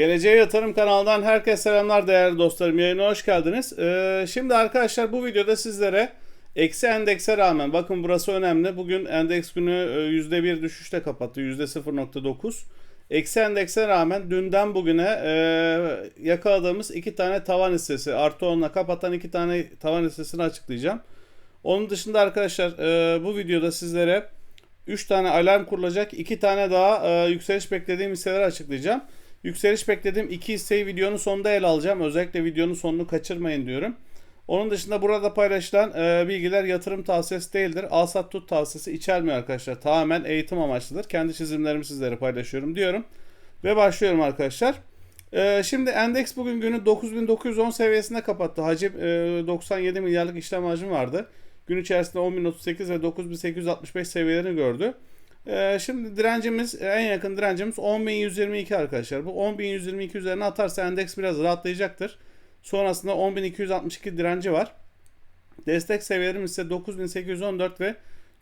Geleceğe Yatırım kanalından herkese selamlar değerli dostlarım. Yayına hoş geldiniz. Ee, şimdi arkadaşlar bu videoda sizlere eksi endekse rağmen bakın burası önemli. Bugün endeks günü e, %1 düşüşle kapattı. %0.9. Eksi endekse rağmen dünden bugüne e, yakaladığımız iki tane tavan hissesi artı 10'la kapatan iki tane tavan hissesini açıklayacağım. Onun dışında arkadaşlar e, bu videoda sizlere 3 tane alarm kurulacak, 2 tane daha e, yükseliş beklediğim hisseleri açıklayacağım. Yükseliş beklediğim iki hisseyi videonun sonunda ele alacağım. Özellikle videonun sonunu kaçırmayın diyorum. Onun dışında burada paylaşılan e, bilgiler yatırım tavsiyesi değildir. Al sat tut tavsiyesi içermiyor arkadaşlar. Tamamen eğitim amaçlıdır. Kendi çizimlerimi sizlere paylaşıyorum diyorum. Ve başlıyorum arkadaşlar. E, şimdi endeks bugün günü 9910 seviyesinde kapattı. Hacim e, 97 milyarlık işlem hacmi vardı. Gün içerisinde 10.038 ve 9.865 seviyelerini gördü. Ee, şimdi direncimiz en yakın direncimiz 10.122 arkadaşlar. Bu 10.122 üzerine atarsa endeks biraz rahatlayacaktır. Sonrasında 10.262 direnci var. Destek seviyelerimiz ise 9.814 ve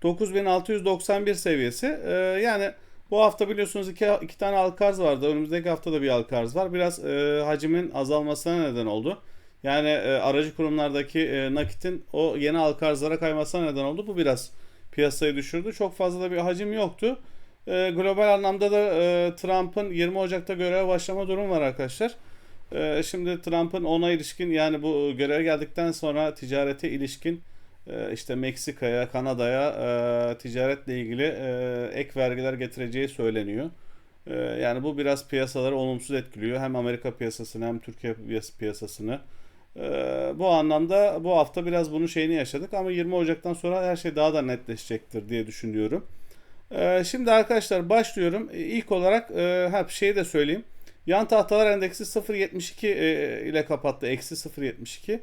9.691 seviyesi. Ee, yani bu hafta biliyorsunuz iki, iki tane alkarz vardı. Önümüzdeki hafta da bir alkarz var. Biraz e, hacimin azalmasına neden oldu. Yani e, aracı kurumlardaki e, nakitin o yeni alkarzlara kaymasına neden oldu. Bu biraz piyasayı düşürdü. Çok fazla da bir hacim yoktu. E, global anlamda da e, Trump'ın 20 Ocak'ta göreve başlama durum var arkadaşlar. E, şimdi Trump'ın ona ilişkin yani bu göreve geldikten sonra ticarete ilişkin e, işte Meksika'ya, Kanada'ya e, ticaretle ilgili e, ek vergiler getireceği söyleniyor. E, yani bu biraz piyasaları olumsuz etkiliyor. Hem Amerika piyasasını hem Türkiye piyasasını. Ee, bu anlamda bu hafta biraz bunun şeyini yaşadık ama 20 Ocak'tan sonra her şey daha da netleşecektir diye düşünüyorum. Ee, şimdi arkadaşlar başlıyorum. Ee, ilk olarak e, ha, şeyi de söyleyeyim. Yan tahtalar endeksi 0.72 e, ile kapattı. Eksi 0.72.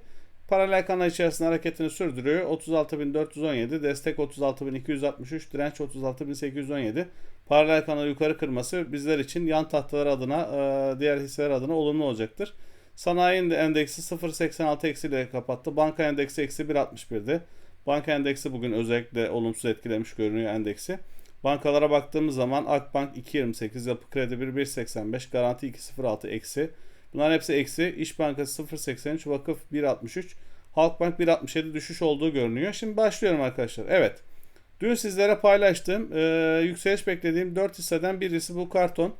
Paralel kanal içerisinde hareketini sürdürüyor. 36.417, destek 36.263, direnç 36.817. Paralel kanal yukarı kırması bizler için yan tahtalar adına, e, diğer hisseler adına olumlu olacaktır. Sanayi endeksi 0.86 eksiyle kapattı. Banka endeksi eksi 1.61'di. Banka endeksi bugün özellikle olumsuz etkilemiş görünüyor endeksi. Bankalara baktığımız zaman Akbank 2.28, Yapı Kredi 1.185, Garanti 2.06 eksi. Bunların hepsi eksi. İş Bankası 0.83, Vakıf 1.63, Halkbank 1.67 düşüş olduğu görünüyor. Şimdi başlıyorum arkadaşlar. Evet. Dün sizlere paylaştığım, e, yükseliş beklediğim 4 hisseden birisi bu karton.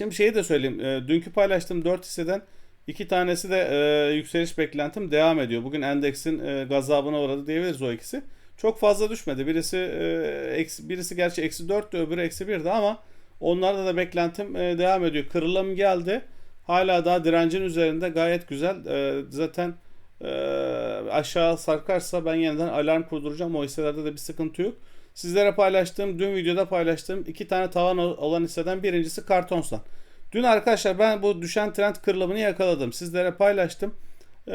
Şimdi şeyi de söyleyeyim. E, dünkü paylaştığım 4 hisseden iki tanesi de e, yükseliş beklentim devam ediyor. Bugün endeksin e, gazabına uğradı diyebiliriz o ikisi. Çok fazla düşmedi. Birisi e, eksi, birisi gerçi eksi 4'tü öbürü eksi 1'di ama onlarda da beklentim e, devam ediyor. Kırılım geldi. Hala daha direncin üzerinde gayet güzel. E, zaten e, aşağı sarkarsa ben yeniden alarm kurduracağım. O hisselerde de bir sıkıntı yok. Sizlere paylaştığım, dün videoda paylaştığım iki tane tavan olan hisseden birincisi Kartonsan. Dün arkadaşlar ben bu düşen trend kırılımını yakaladım. Sizlere paylaştım ee,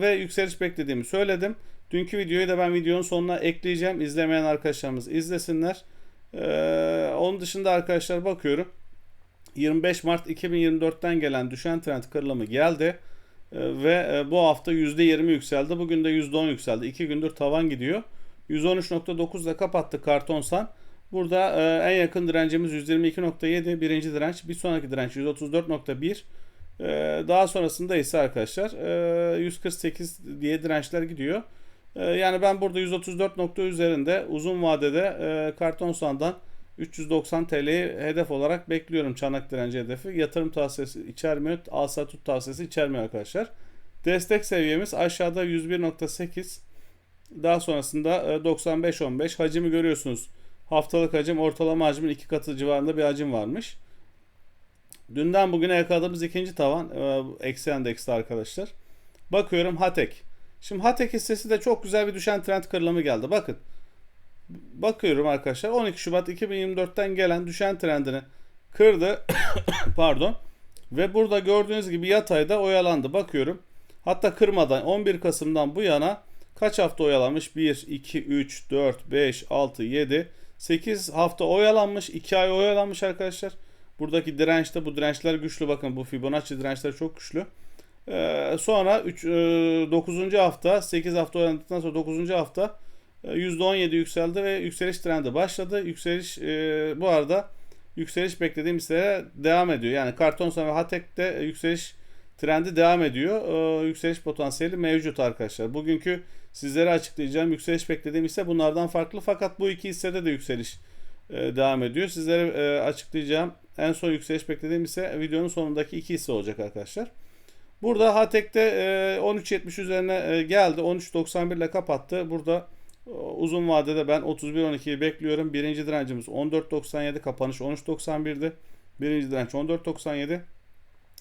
ve yükseliş beklediğimi söyledim. Dünkü videoyu da ben videonun sonuna ekleyeceğim. İzlemeyen arkadaşlarımız izlesinler. Ee, onun dışında arkadaşlar bakıyorum. 25 Mart 2024'ten gelen düşen trend kırılımı geldi. Ee, ve bu hafta %20 yükseldi. Bugün de %10 yükseldi. 2 gündür tavan gidiyor. 113.9 ile kapattı Kartonsan. Burada e, en yakın direncimiz 122.7 birinci direnç. Bir sonraki direnç 134.1. E, daha sonrasında ise arkadaşlar e, 148 diye dirençler gidiyor. E, yani ben burada 134 nokta üzerinde uzun vadede e, Kartonsan'dan 390 TL'yi hedef olarak bekliyorum çanak direnci hedefi. Yatırım tavsiyesi içermiyor. Alsa tut tavsiyesi içermiyor arkadaşlar. Destek seviyemiz aşağıda 101.8 daha sonrasında 95-15 e, hacimi görüyorsunuz. Haftalık hacim ortalama hacmin iki katı civarında bir hacim varmış. Dünden bugüne yakaladığımız ikinci tavan e, eksi endekste arkadaşlar. Bakıyorum Hatek. Şimdi Hatek hissesi de çok güzel bir düşen trend kırılımı geldi. Bakın. Bakıyorum arkadaşlar 12 Şubat 2024'ten gelen düşen trendini kırdı. Pardon. Ve burada gördüğünüz gibi yatayda oyalandı. Bakıyorum. Hatta kırmadan 11 Kasım'dan bu yana Kaç hafta oyalanmış? 1, 2, 3, 4, 5, 6, 7, 8 hafta oyalanmış. 2 ay oyalanmış arkadaşlar. Buradaki dirençte bu dirençler güçlü. Bakın bu Fibonacci dirençleri çok güçlü. Ee, sonra 3, e, 9. hafta 8 hafta oyalandıktan sonra 9. hafta e, %17 yükseldi ve yükseliş trendi başladı. Yükseliş e, bu arada yükseliş beklediğim hisselere devam ediyor. Yani Kartonsan ve Hatek'te yükseliş trendi devam ediyor. Ee, yükseliş potansiyeli mevcut arkadaşlar. Bugünkü sizlere açıklayacağım yükseliş beklediğim hisse bunlardan farklı fakat bu iki hissede de yükseliş e, devam ediyor. Sizlere e, açıklayacağım en son yükseliş beklediğim ise videonun sonundaki iki hisse olacak arkadaşlar. Burada Hatek'te e, 13.70 üzerine e, geldi. 13.91 ile kapattı. Burada e, uzun vadede ben 31.12'yi bekliyorum. Birinci direncimiz 14.97 kapanış 13.91'di. Birinci direnç 14.97.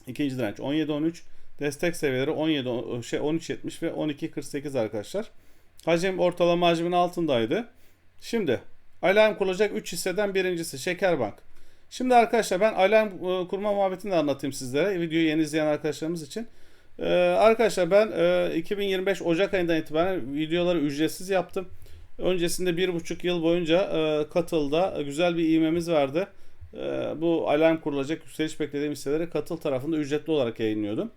İkinci direnç 17.13. Destek seviyeleri 17 şey 13.70 ve 12.48 arkadaşlar. Hacim ortalama hacmin altındaydı. Şimdi alarm kurulacak 3 hisseden birincisi Şekerbank. Şimdi arkadaşlar ben alarm e, kurma muhabbetini de anlatayım sizlere. Videoyu yeni izleyen arkadaşlarımız için. Ee, arkadaşlar ben e, 2025 Ocak ayından itibaren videoları ücretsiz yaptım. Öncesinde bir buçuk yıl boyunca e, katılda güzel bir ivmemiz vardı. E, bu alarm kurulacak yükseliş beklediğim hisseleri katıl tarafında ücretli olarak yayınlıyordum.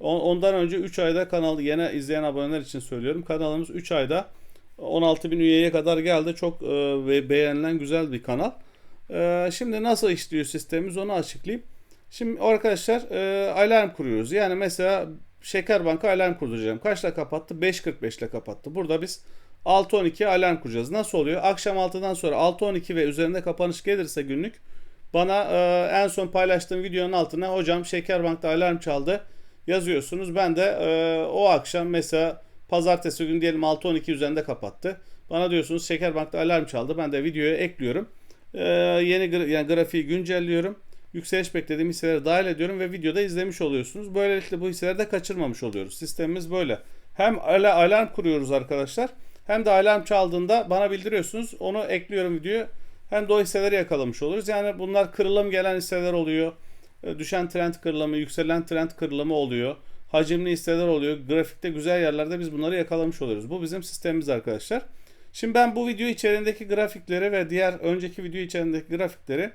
Ondan önce 3 ayda kanalı yeni izleyen aboneler için söylüyorum. Kanalımız 3 ayda 16 bin üyeye kadar geldi. Çok e, beğenilen güzel bir kanal. E, şimdi nasıl işliyor sistemimiz onu açıklayayım. Şimdi arkadaşlar e, alarm kuruyoruz. Yani mesela Şeker Banka alarm kurduracağım. Kaçla kapattı? 5.45 ile kapattı. Burada biz 6.12'ye alarm kuracağız. Nasıl oluyor? Akşam 6'dan sonra 6.12 ve üzerinde kapanış gelirse günlük bana e, en son paylaştığım videonun altına hocam Şeker Bank'ta alarm çaldı yazıyorsunuz. Ben de e, o akşam mesela pazartesi gün diyelim 6.12 üzerinde kapattı. Bana diyorsunuz Şekerbank'ta alarm çaldı. Ben de videoya ekliyorum. E, yeni gra- yani grafiği güncelliyorum. Yükseliş beklediğim hisseleri dahil ediyorum ve videoda izlemiş oluyorsunuz. Böylelikle bu hisseleri de kaçırmamış oluyoruz. Sistemimiz böyle. Hem öyle alarm kuruyoruz arkadaşlar. Hem de alarm çaldığında bana bildiriyorsunuz. Onu ekliyorum videoya. Hem de o hisseleri yakalamış oluruz. Yani bunlar kırılım gelen hisseler oluyor. E, düşen trend kırılımı, yükselen trend kırılımı oluyor. Hacimli hisseler oluyor. Grafikte güzel yerlerde biz bunları yakalamış oluyoruz. Bu bizim sistemimiz arkadaşlar. Şimdi ben bu video içerisindeki grafikleri ve diğer önceki video içerisindeki grafikleri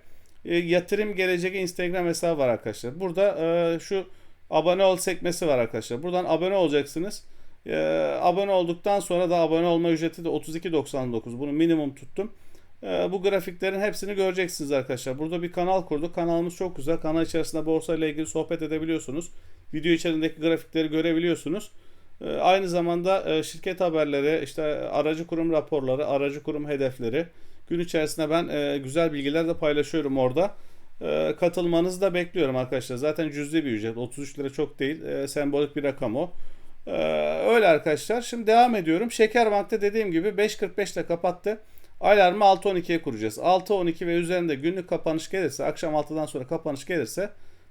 e, yatırım gelecek Instagram hesabı var arkadaşlar. Burada e, şu abone ol sekmesi var arkadaşlar. Buradan abone olacaksınız. Abone olduktan sonra da abone olma ücreti de 32.99. Bunu minimum tuttum. E, bu grafiklerin hepsini göreceksiniz arkadaşlar. Burada bir kanal kurduk. Kanalımız çok güzel. Kanal içerisinde borsa ile ilgili sohbet edebiliyorsunuz. Video içerisindeki grafikleri görebiliyorsunuz. E, aynı zamanda e, şirket haberleri, işte aracı kurum raporları, aracı kurum hedefleri. Gün içerisinde ben e, güzel bilgiler de paylaşıyorum orada. E, katılmanızı da bekliyorum arkadaşlar. Zaten cüzi bir ücret. 33 lira çok değil. Sembolik bir rakam o. Öyle arkadaşlar. Şimdi devam ediyorum. Şekerbank'ta dediğim gibi 5.45 ile kapattı. Alarmı 6.12'ye kuracağız. 6.12 ve üzerinde günlük kapanış gelirse, akşam 6'dan sonra kapanış gelirse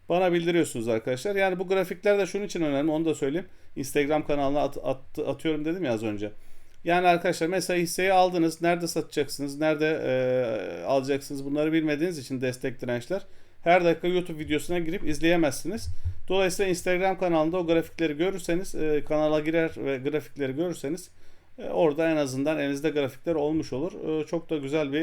bana bildiriyorsunuz arkadaşlar. Yani bu grafikler de şunun için önemli onu da söyleyeyim. Instagram kanalına at, at, atıyorum dedim ya az önce. Yani arkadaşlar mesela hisseyi aldınız. Nerede satacaksınız? Nerede e, alacaksınız? Bunları bilmediğiniz için destek dirençler. Her dakika YouTube videosuna girip izleyemezsiniz. Dolayısıyla Instagram kanalında o grafikleri görürseniz, e, kanala girer ve grafikleri görürseniz orada en azından elinizde grafikler olmuş olur. E, çok da güzel bir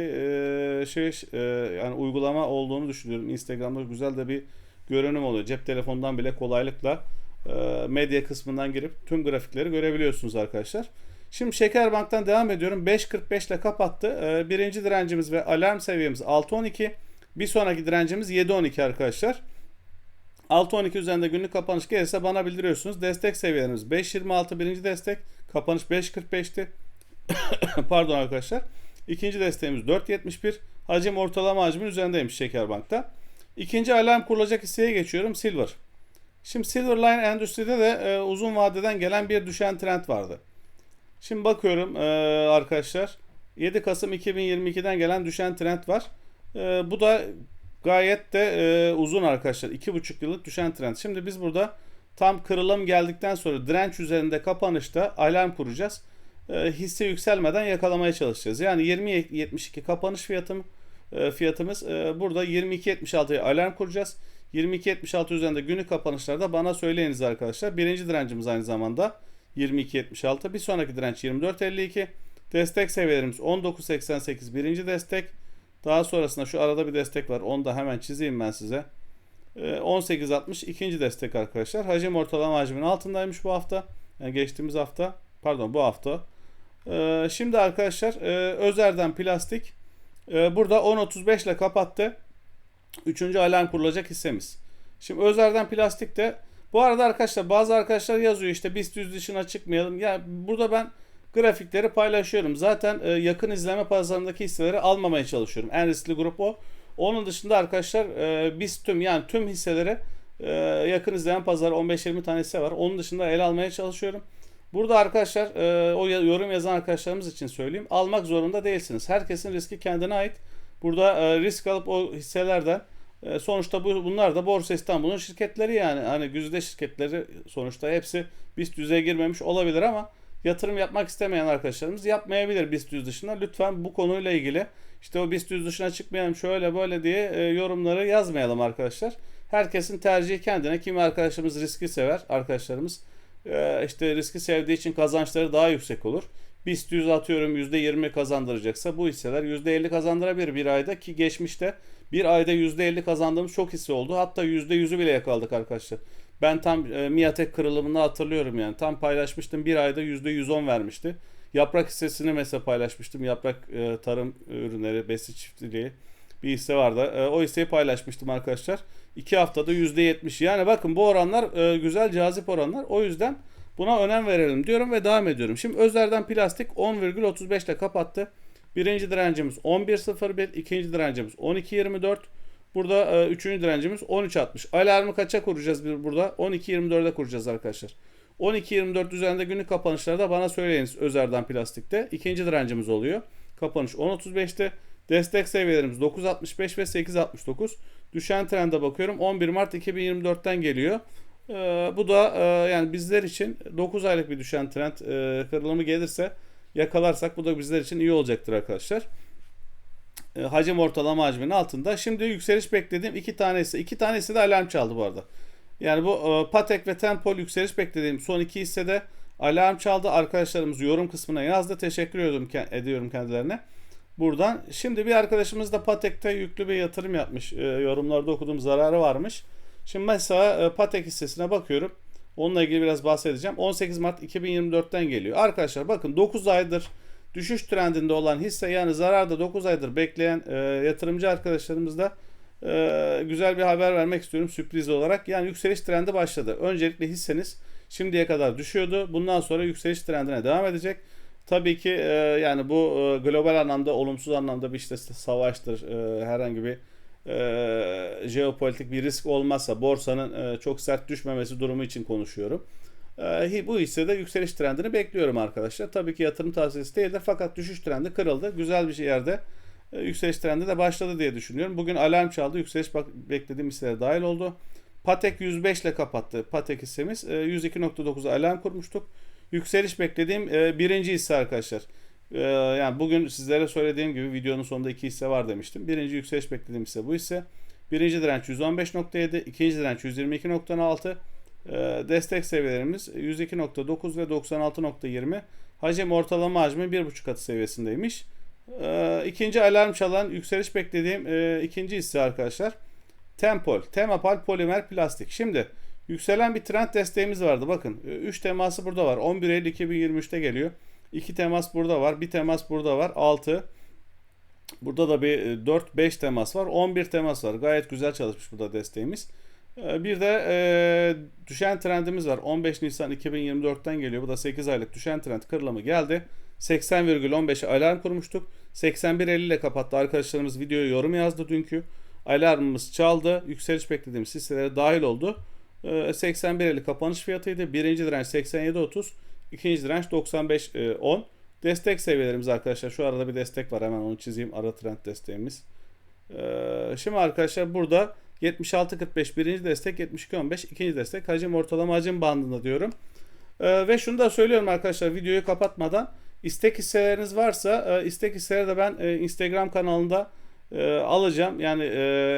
e, şey e, yani uygulama olduğunu düşünüyorum. Instagram'da güzel de bir görünüm oluyor. Cep telefonundan bile kolaylıkla e, medya kısmından girip tüm grafikleri görebiliyorsunuz arkadaşlar. Şimdi Şekerbank'tan devam ediyorum. 5.45 ile kapattı. E, birinci direncimiz ve alarm seviyemiz 6.12. Bir sonraki direncimiz 7.12 arkadaşlar. 6.12 üzerinde günlük kapanış gelirse bana bildiriyorsunuz. Destek seviyelerimiz 5.26 birinci destek. Kapanış 5.45'ti. Pardon arkadaşlar. İkinci desteğimiz 4.71. Hacim ortalama hacmin üzerindeymiş Şekerbank'ta. İkinci alarm kurulacak hisseye geçiyorum. Silver. Şimdi Silverline Endüstri'de de e, uzun vadeden gelen bir düşen trend vardı. Şimdi bakıyorum e, arkadaşlar. 7 Kasım 2022'den gelen düşen trend var. E, bu da gayet de e, uzun arkadaşlar. 2,5 yıllık düşen trend. Şimdi biz burada tam kırılım geldikten sonra direnç üzerinde kapanışta alarm kuracağız. E, hisse yükselmeden yakalamaya çalışacağız. Yani 20.72 kapanış fiyatım e, fiyatımız. E, burada 22.76'ya alarm kuracağız. 22.76 üzerinde günlük kapanışlarda bana söyleyiniz arkadaşlar. Birinci direncimiz aynı zamanda 22.76. Bir sonraki direnç 24.52. Destek seviyelerimiz 19.88 birinci destek. Daha sonrasında şu arada bir destek var. Onu da hemen çizeyim ben size. 18.60 ikinci destek arkadaşlar. Hacim ortalama hacmin altındaymış bu hafta. Yani geçtiğimiz hafta. Pardon bu hafta. Şimdi arkadaşlar Özer'den plastik Burada 10.35 ile kapattı. Üçüncü alarm kurulacak hissemiz. Şimdi Özer'den plastikte bu arada arkadaşlar bazı arkadaşlar yazıyor işte BIST 100 dışına çıkmayalım. Ya burada ben grafikleri paylaşıyorum. Zaten e, yakın izleme pazarındaki hisseleri almamaya çalışıyorum. En riskli grup o. Onun dışında arkadaşlar e, BIST tüm yani tüm hisseleri e, yakın izleme pazarı 15-20 tane hisse var. Onun dışında ele almaya çalışıyorum. Burada arkadaşlar e, o yorum yazan arkadaşlarımız için söyleyeyim. Almak zorunda değilsiniz. Herkesin riski kendine ait. Burada e, risk alıp o hisselerden e, sonuçta bu, bunlar da Borsa İstanbul'un şirketleri yani. Hani güzide şirketleri sonuçta hepsi BIST 100'e girmemiş olabilir ama yatırım yapmak istemeyen arkadaşlarımız yapmayabilir BIST 100 dışında. Lütfen bu konuyla ilgili işte o BIST 100 dışına çıkmayalım şöyle böyle diye e, yorumları yazmayalım arkadaşlar. Herkesin tercihi kendine. Kimi arkadaşlarımız riski sever arkadaşlarımız. E, işte riski sevdiği için kazançları daha yüksek olur. BIST 100 atıyorum %20 kazandıracaksa bu hisseler %50 kazandırabilir bir ayda ki geçmişte bir ayda %50 kazandığımız çok hisse oldu. Hatta %100'ü bile yakaladık arkadaşlar. Ben tam e, Miatek kırılımını hatırlıyorum yani. Tam paylaşmıştım bir ayda %110 vermişti. Yaprak hissesini mesela paylaşmıştım. Yaprak e, tarım ürünleri, besi çiftliği bir hisse vardı. E, o hisseyi paylaşmıştım arkadaşlar. 2 haftada %70. Yani bakın bu oranlar e, güzel cazip oranlar. O yüzden buna önem verelim diyorum ve devam ediyorum. Şimdi Özer'den plastik 10,35 ile kapattı. Birinci direncimiz 11.01, ikinci direncimiz 12.24. Burada e, üçüncü direncimiz 13.60. Alarmı kaça kuracağız bir burada? 12.24'e kuracağız arkadaşlar. 12.24 üzerinde günlük kapanışlarda bana söyleyiniz Özer'den plastikte. İkinci direncimiz oluyor. Kapanış 10.35'te. Destek seviyelerimiz 9.65 ve 8.69. Düşen trende bakıyorum 11 Mart 2024'ten geliyor. Ee, bu da e, yani bizler için 9 aylık bir düşen trend e, kırılımı gelirse yakalarsak bu da bizler için iyi olacaktır arkadaşlar. E, hacim ortalama hacminin altında. Şimdi yükseliş beklediğim iki tanesi. iki tanesi de alarm çaldı bu arada. Yani bu e, Patek ve Tempol yükseliş beklediğim son iki hissede alarm çaldı. Arkadaşlarımız yorum kısmına yazdı. Teşekkür ediyorum, ediyorum kendilerine. Buradan. Şimdi bir arkadaşımız da Patek'te yüklü bir yatırım yapmış. E, yorumlarda okuduğum zararı varmış. Şimdi mesela e, Patek hissesine bakıyorum. Onunla ilgili biraz bahsedeceğim. 18 Mart 2024'ten geliyor. Arkadaşlar bakın 9 aydır düşüş trendinde olan hisse yani zararda 9 aydır bekleyen e, yatırımcı arkadaşlarımızda e, güzel bir haber vermek istiyorum sürpriz olarak. Yani yükseliş trendi başladı. Öncelikle hisseniz şimdiye kadar düşüyordu. Bundan sonra yükseliş trendine devam edecek. Tabii ki e, yani bu e, global anlamda olumsuz anlamda bir işte savaştır e, herhangi bir e, jeopolitik bir risk olmazsa borsanın e, çok sert düşmemesi durumu için konuşuyorum. E, bu hissede yükseliş trendini bekliyorum arkadaşlar. Tabii ki yatırım tavsiyesi değildir fakat düşüş trendi kırıldı. Güzel bir yerde e, yükseliş trendi de başladı diye düşünüyorum. Bugün alarm çaldı. Yükseliş beklediğim hisselere dahil oldu. Patek 105 ile kapattı. Patek hissemiz. E, 102.9 alarm kurmuştuk. Yükseliş beklediğim e, birinci hisse arkadaşlar. E, yani bugün sizlere söylediğim gibi videonun sonunda iki hisse var demiştim. Birinci yükseliş beklediğim hisse bu hisse. Birinci direnç 115.7, ikinci direnç 122.6, e, destek seviyelerimiz 102.9 ve 96.20. Hacim ortalama hacmi 1.5 katı seviyesindeymiş. E, ikinci alarm çalan yükseliş beklediğim e, ikinci hisse arkadaşlar. Tempol, Temapal Polimer Plastik. Şimdi yükselen bir trend desteğimiz vardı. Bakın 3 teması burada var. 11 Eylül 2023'te geliyor. 2 temas burada var. 1 temas burada var. 6. Burada da bir 4-5 temas var. 11 temas var. Gayet güzel çalışmış burada desteğimiz. Bir de e, düşen trendimiz var. 15 Nisan 2024'ten geliyor. Bu da 8 aylık düşen trend kırılımı geldi. 80,15'e alarm kurmuştuk. 81.50 ile kapattı. Arkadaşlarımız videoya yorum yazdı dünkü. Alarmımız çaldı. Yükseliş beklediğimiz hisselere dahil oldu. 81.50 kapanış fiyatıydı. Birinci direnç 87.30. İkinci direnç 95.10. Destek seviyelerimiz arkadaşlar. Şu arada bir destek var. Hemen onu çizeyim. Ara trend desteğimiz. Şimdi arkadaşlar burada 76.45 birinci destek 72.15 ikinci destek hacim ortalama hacim bandında diyorum. ve şunu da söylüyorum arkadaşlar videoyu kapatmadan istek hisseleriniz varsa istek hisseleri de ben Instagram kanalında alacağım. Yani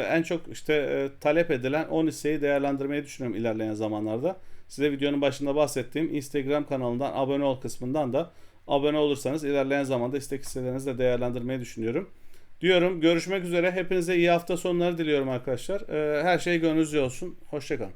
en çok işte talep edilen 10 hisseyi değerlendirmeyi düşünüyorum ilerleyen zamanlarda. Size videonun başında bahsettiğim Instagram kanalından abone ol kısmından da abone olursanız ilerleyen zamanda istek hisselerinizi de değerlendirmeyi düşünüyorum. Diyorum görüşmek üzere. Hepinize iyi hafta sonları diliyorum arkadaşlar. Her şey gönlünüzce olsun. Hoşçakalın.